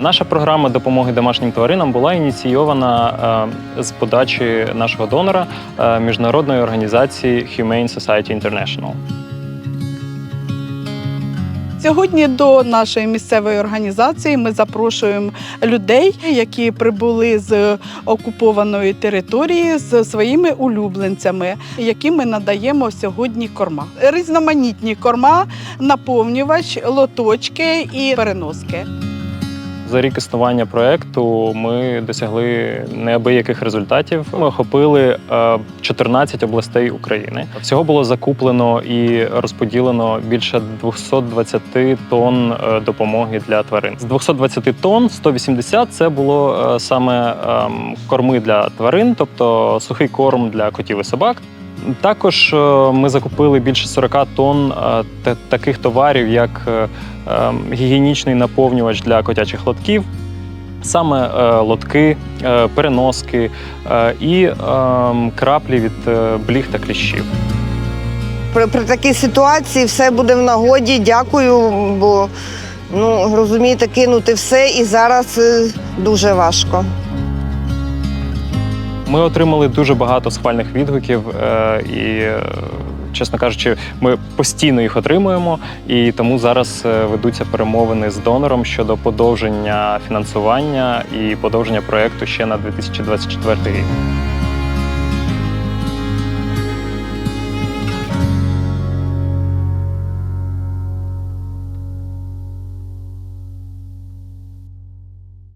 Наша програма допомоги домашнім тваринам була ініційована е, з подачі нашого донора е, міжнародної організації Humane Society International. Сьогодні до нашої місцевої організації ми запрошуємо людей, які прибули з окупованої території з своїми улюбленцями, яким ми надаємо сьогодні корма. Різноманітні корма, наповнювач, лоточки і переноски. За рік існування проекту ми досягли неабияких результатів. Ми охопили е, 14 областей України. Всього було закуплено і розподілено більше 220 тонн е, допомоги для тварин. З 220 тонн 180 це було е, саме ем, корми для тварин, тобто сухий корм для котів і собак. Також е, ми закупили більше 40 тонн е, таких товарів, як е, гігієнічний наповнювач для котячих лотків, саме лотки, переноски і краплі від бліг та кліщів. При, при такій ситуації все буде в нагоді. Дякую, бо ну розумієте, кинути все і зараз дуже важко. Ми отримали дуже багато схвальних відгуків, е, і, е, чесно кажучи, ми постійно їх отримуємо, і тому зараз е, ведуться перемовини з донором щодо подовження фінансування і подовження проекту ще на 2024 рік.